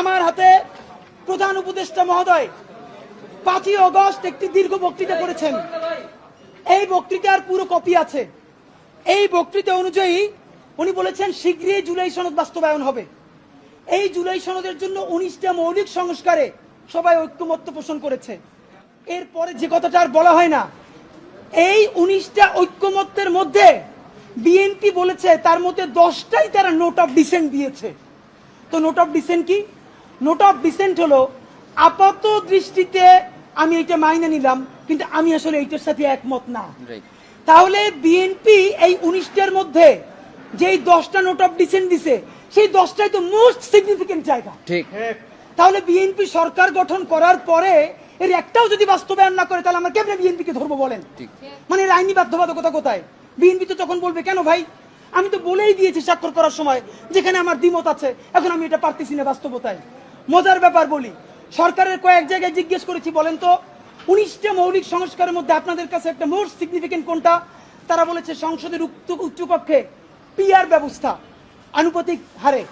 আমার হাতে প্রধান উপদেষ্টা মহোদয় পাঁচই অগস্ট একটি দীর্ঘ বক্তৃতা করেছেন। এই বক্তৃতার পুরো কপি আছে। এই বক্তৃতা অনুযায়ী উনি বলেছেন, শীঘ্রই জুলাই সনদ বাস্তবায়ন হবে। এই জুলাই সনদের জন্য উনিশটা মৌলিক সংস্কারে সবাই ঐক্যমত্য পোষণ করেছে। এরপরে যে কথাটা আর বলা হয় না, এই উনিশটা ঐক্যমত্যের মধ্যে বিএনপি বলেছে, তার মধ্যে দশটাই তারা নোট অফ ডিসেন্ট দিয়েছে। তো নোট অফ ডিসেন্ট কি? নোট অফ ডিসেন্ট হলো আপাত দৃষ্টিতে আমি এটা মাইনে নিলাম কিন্তু আমি আসলে এইটার সাথে একমত না। তাহলে বিএনপি এই উনিশটার মধ্যে যেই দশটা নোট অফ ডিসেন্ট দিছে সেই দশটাই তো মোস্ট সিগনিফিকেন্ট জায়গা। ঠিক। তাহলে বিএনপি সরকার গঠন করার পরে এর একটাও যদি বাস্তবায়ন না করে তাহলে আমরা কেমনে বিএনপিকে ধরবো বলেন? ঠিক। মানে এর আইনি বাধ্যবাধকতা কোথায়? বিএনপি তো তখন বলবে কেন ভাই? আমি তো বলেই দিয়েছি স্বাক্ষর করার সময় যেখানে আমার দ্বিমত আছে এখন আমি এটা পারতেছি না বাস্তবতায়। মজার ব্যাপার বলি। সরকারের কয়েক জায়গায় জিজ্ঞেস করেছি, বলেন তো, উনিশটা মৌলিক সংস্কারের মধ্যে আপনাদের কাছে একটা মোস্ট সিগনিফিকেন্ট কোনটা? তারা বলেছে সংসদের উচ্চ উচ্চকক্ষে পিআর ব্যবস্থা, আনুপাতিক হারে।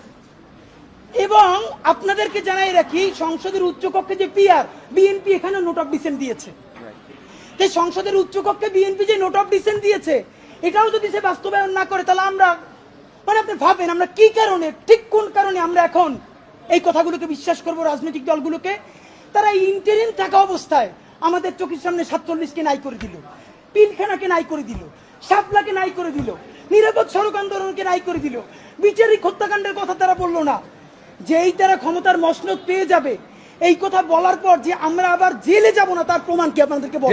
এবং আপনাদেরকে জানাই রাখি, সংসদের উচ্চকক্ষে যে পিআর বিএনপি এখানে নোট অফ ডিসেন্ট দিয়েছে। তাই সংসদের উচ্চকক্ষে বিএনপি যে নোট অফ ডিসেন্ট দিয়েছে, এটাও যদি সে বাস্তবায়ন না করে, তাহলে আমরা মানে আপনি ভাবেন আমরা কি কারণে, ঠিক কোন কারণে আমরা এখন এই কথাগুলোকে বিশ্বাস করব রাজনৈতিক দলগুলোকে। তারা ইন্টারিম থাকা অবস্থায় আমাদের চোখের সামনে সাতচল্লিশকে নাই করে দিল, পিলখানাকে নাই করে দিল, শাপলাকে নাই করে দিল, নিরাপদ সড়ক আন্দোলনকে নাই করে দিল, বিচারিক হত্যাকাণ্ডের কথা তারা বলল না। যেই তারা ক্ষমতার মসনদ পেয়ে যাবে, এই কথা বলার পর যে আমরা আবার জেলে যাব না, তার প্রমাণ কি আপনাদেরকে বল?